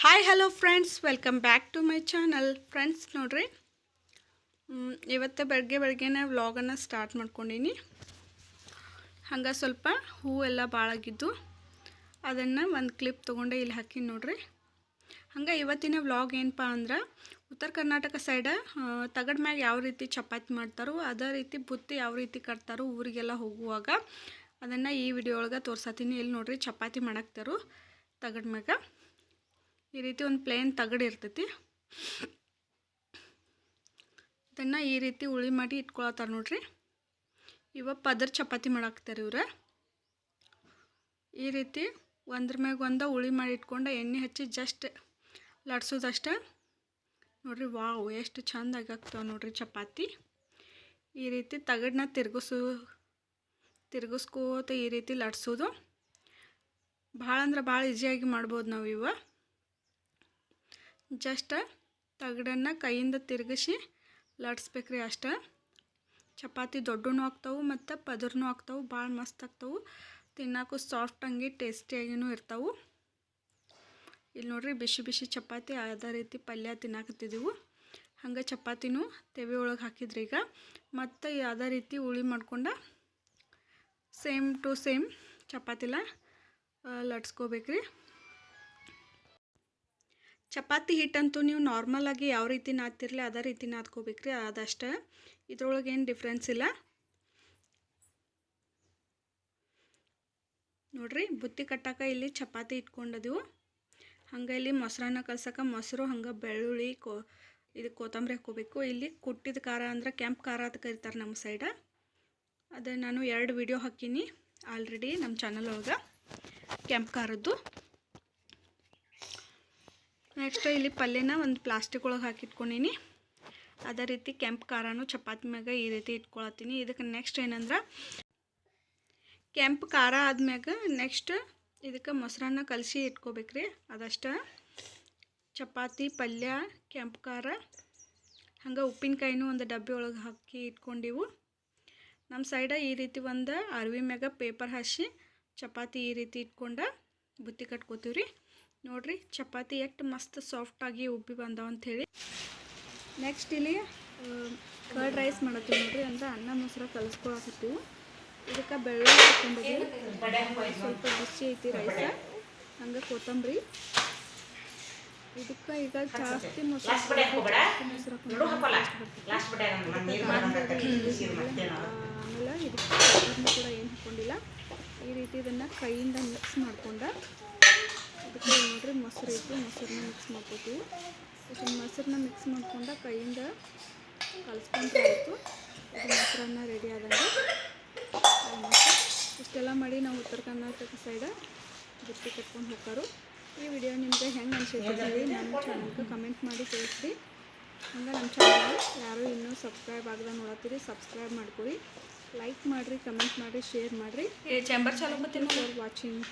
Hi hello friends welcome back to my channel friends ನೋಡ್ರಿ. ಇವತ್ತು ಬೆಳಗ್ಗೆ ಬೆಳಗ್ಗೆನೇ ವ್ಲಾಗನ್ನು ಸ್ಟಾರ್ಟ್ ಮಾಡ್ಕೊಂಡೀನಿ. ಹಂಗೆ ಸ್ವಲ್ಪ ಹೂವೆಲ್ಲ ಭಾಳಾಗಿದ್ದು ಅದನ್ನು ಒಂದು ಕ್ಲಿಪ್ ತೊಗೊಂಡೆ ಇಲ್ಲಿ ಹಾಕಿ ನೋಡ್ರಿ. ಹಂಗೆ ಇವತ್ತಿನ ವ್ಲಾಗ್ ಏನಪ್ಪ ಅಂದ್ರೆ, ಉತ್ತರ ಕರ್ನಾಟಕ ಸೈಡ ತಗಡ್ ಮ್ಯಾಗ ಯಾವ ರೀತಿ ಚಪಾತಿ ಮಾಡ್ತಾರೋ ಅದೇ ರೀತಿ ಬುತ್ತಿ ಯಾವ ರೀತಿ ಕಟ್ತಾರೋ ಊರಿಗೆಲ್ಲ ಹೋಗುವಾಗ ಅದನ್ನು ಈ ವಿಡಿಯೋ ಒಳಗೆ ತೋರ್ಸತ್ತೀನಿ ಇಲ್ಲಿ ನೋಡ್ರಿ, ಚಪಾತಿ ಮಾಡಾಕ್ತಾರೋ ತಗಡ್ ಮ್ಯಾಗ. ಈ ರೀತಿ ಒಂದು ಪ್ಲೇನ್ ತಗಡು ಇರ್ತೈತಿ. ಅದನ್ನು ಈ ರೀತಿ ಉಳಿ ಮಾಡಿ ಇಟ್ಕೊಳತ್ತಾರೆ ನೋಡ್ರಿ. ಇವ ಪದರ್ ಚಪಾತಿ ಮಾಡಾಕ್ತಾರೆ ಇವ್ರೆ. ಈ ರೀತಿ ಒಂದ್ರ ಮ್ಯಾಗ ಒಂದು ಉಳಿ ಮಾಡಿ ಇಟ್ಕೊಂಡು ಎಣ್ಣೆ ಹಚ್ಚಿ ಜಸ್ಟ್ ಲಟ್ಸೋದಷ್ಟೇ. ನೋಡ್ರಿ ವಾವ್, ಎಷ್ಟು ಚಂದ ಆಗ್ತಾವ ನೋಡ್ರಿ ಚಪಾತಿ. ಈ ರೀತಿ ತಗಡನ್ನ ತಿರ್ಗಿಸು, ತಿರ್ಗಿಸ್ಕೋತ ಈ ರೀತಿ ಲಡ್ಸೋದು ಭಾಳ ಅಂದ್ರೆ ಭಾಳ ಈಸಿಯಾಗಿ ಮಾಡ್ಬೋದು ನಾವು ಇವ. ಜಸ್ಟ್ ತಗಡನ್ನು ಕೈಯಿಂದ ತಿರುಗಿಸಿ ಲಟ್ಸ್ಬೇಕ್ರಿ ಅಷ್ಟೇ. ಚಪಾತಿ ದೊಡ್ಡನೂ ಆಗ್ತಾವೆ ಮತ್ತು ಪದರ್ನೂ ಆಗ್ತಾವೆ ಭಾಳ ಮಸ್ತ್ ಆಗ್ತಾವೆ. ಸಾಫ್ಟ್ ಹಂಗೆ ಟೇಸ್ಟಿಯಾಗಿನೂ ಇರ್ತಾವೆ. ಇಲ್ಲಿ ನೋಡ್ರಿ ಬಿಸಿ ಬಿಸಿ ಚಪಾತಿ ಅದೇ ರೀತಿ ಪಲ್ಯ ತಿನ್ನಾಕತ್ತಿದ್ದೆವು ಹಂಗೆ ಚಪಾತಿನೂ ತೆವೆ ಒಳಗೆ ಹಾಕಿದ್ರಿ ಈಗ. ಮತ್ತು ಯಾವುದೇ ರೀತಿ ಉಳಿ ಮಾಡ್ಕೊಂಡು ಸೇಮ್ ಟು ಸೇಮ್ ಚಪಾತಿಲ ಲಟ್ಸ್ಕೋಬೇಕ್ರಿ. ಚಪಾತಿ ಹಿಟ್ಟಂತೂ ನೀವು ನಾರ್ಮಲಾಗಿ ಯಾವ ರೀತಿ ನಾದ್ತಿರ್ಲಿ ಅದೇ ರೀತಿ ನಾದ್ಕೋಬೇಕ್ರಿ, ಅದಷ್ಟೇ. ಇದ್ರೊಳಗೆ ಏನು ಡಿಫ್ರೆನ್ಸ್ ಇಲ್ಲ. ನೋಡ್ರಿ, ಬುತ್ತಿ ಕಟ್ಟಾಕ ಇಲ್ಲಿ ಚಪಾತಿ ಇಟ್ಕೊಂಡದಿವು. ಹಂಗೆ ಇಲ್ಲಿ ಮೊಸರನ್ನ ಕಲ್ಸಕ್ಕೆ ಮೊಸರು, ಹಂಗೆ ಬೆಳ್ಳುಳ್ಳಿ, ಕೋ, ಇದು ಕೊತ್ತಂಬರಿ ಹಾಕ್ಕೋಬೇಕು. ಇಲ್ಲಿ ಕುಟ್ಟಿದ ಖಾರ ಅಂದ್ರೆ ಕೆಂಪು ಖಾರ ಅಂತ ಕರಿತಾರೆ ನಮ್ಮ ಸೈಡ ಅದೇ ನಾನು ಎರಡು ವಿಡಿಯೋ ಹಾಕೀನಿ ಆಲ್ರೆಡಿ ನಮ್ಮ ಚಾನಲ್ ಒಳಗೆ. ಕೆಂಪು ಖಾರದ್ದು. ನೆಕ್ಸ್ಟ್ ಇಲ್ಲಿ ಪಲ್ಯನ ಒಂದು ಪ್ಲಾಸ್ಟಿಕ್ ಒಳಗೆ ಹಾಕಿಟ್ಕೊಂಡೀನಿ. ಅದೇ ರೀತಿ ಕೆಂಪು ಖಾರನೂ ಚಪಾತಿ ಮ್ಯಾಗ ಈ ರೀತಿ ಇಟ್ಕೊಳತ್ತೀನಿ. ಇದಕ್ಕೆ ನೆಕ್ಸ್ಟ್ ಏನಂದ್ರೆ ಕೆಂಪು ಖಾರ ಆದ್ಮ್ಯಾಗ ನೆಕ್ಸ್ಟ್ ಇದಕ್ಕೆ ಮೊಸರನ್ನ ಕಲಸಿ ಇಟ್ಕೋಬೇಕ್ರಿ. ಅದಷ್ಟು ಚಪಾತಿ, ಪಲ್ಯ, ಕೆಂಪು ಖಾರ, ಹಂಗೆ ಉಪ್ಪಿನಕಾಯಿನೂ ಒಂದು ಡಬ್ಬಿ ಒಳಗೆ ಹಾಕಿ ಇಟ್ಕೊಂಡಿವು. ನಮ್ಮ ಸೈಡ ಈ ರೀತಿ ಒಂದು ಅರ್ವಿ ಮ್ಯಾಗ ಪೇಪರ್ ಹಚ್ಚಿ ಚಪಾತಿ ಈ ರೀತಿ ಇಟ್ಕೊಂಡು ಬುತ್ತಿ ಕಟ್ಕೋತೀವಿ ರೀ ನೋಡ್ರಿ ಚಪಾತಿ ಎಷ್ಟು ಮಸ್ತ್ ಸಾಫ್ಟಾಗಿ ಉಬ್ಬಿ ಬಂದಾವ ಅಂಥೇಳಿ. ನೆಕ್ಸ್ಟ್ ಇಲ್ಲಿ ಕರ್ಡ್ ರೈಸ್ ಮಾಡತ್ತೀವಿ ನೋಡ್ರಿ ಅಂದ್ರೆ ಅನ್ನ ಮೊಸರ ಕಲಸ್ಕೊಳಕತ್ತೀವಿ. ಇದಕ್ಕೆ ಬೆಳ್ಳುಳ್ಳಿ ಹಾಕೊಂಡಿದ್ದೀವಿ ಸ್ವಲ್ಪ ಬಿಸಿ ಐತಿ ರೈಸ ಹಂಗೆ ಕೊತ್ತಂಬರಿ. ಇದಕ್ಕೆ ಈಗ ಜಾಸ್ತಿ ಮೊಸರು ಮೊಸರು. ಆಮೇಲೆ ಇದಕ್ಕೆ ಕೂಡ ಏನು ಹಾಕೊಂಡಿಲ್ಲ. ಈ ರೀತಿ ಇದನ್ನು ಕೈಯಿಂದ ಮಿಕ್ಸ್ ಮಾಡ್ಕೊಂಡು ಅದಕ್ಕೆ ನೋಡ್ರಿ ಮೊಸರು ಐತಿ ಮೊಸರನ್ನ ಮಿಕ್ಸ್ ಮಾಡ್ಕೋತೀವಿ. ಇದನ್ನು ಮೊಸರನ್ನ ಮಿಕ್ಸ್ ಮಾಡ್ಕೊಂಡು ಕೈಯಿಂದ ಕಲಿಸ್ಕೊಂಡ್ರೆ ಆಯಿತು. ಇದು ಮೊಸರನ್ನ ರೆಡಿ ಆದಂಗೆ ಇಷ್ಟೆಲ್ಲ ಮಾಡಿ ನಾವು ಉತ್ತರ ಕರ್ನಾಟಕ ಸೈಡ ಬುತ್ತಿ ಕಟ್ಕೊಂಡು ಹೋಗ್ತಾರು. ಈ ವಿಡಿಯೋ ನಿಮಗೆ ಹೆಂಗೆ ಅನಿಸುತ್ತೆ ಹೇಳಿ ನಮ್ಮ ಚಾನಲ್ಗೆ ಕಮೆಂಟ್ ಮಾಡಿ ತಿಳಿಸ್ರಿ. ಹಂಗೆ ನಮ್ಮ ಚಾನಲ್ ಯಾರು ಇನ್ನೂ ಸಬ್ಸ್ಕ್ರೈಬ್ ಆಗದ ನೋಡತ್ತೀರಿ ಸಬ್ಸ್ಕ್ರೈಬ್ ಮಾಡ್ಕೊಳ್ಳಿ ಲೈಕ್ ಮಾಡಿರಿ ಕಮೆಂಟ್ ಮಾಡಿರಿ ಶೇರ್ ಮಾಡಿರಿ. ಚೇಂಬರ್ ಚಾಲೋ ಬರ್ತೀನಿ ವಾಚಿಂಗ್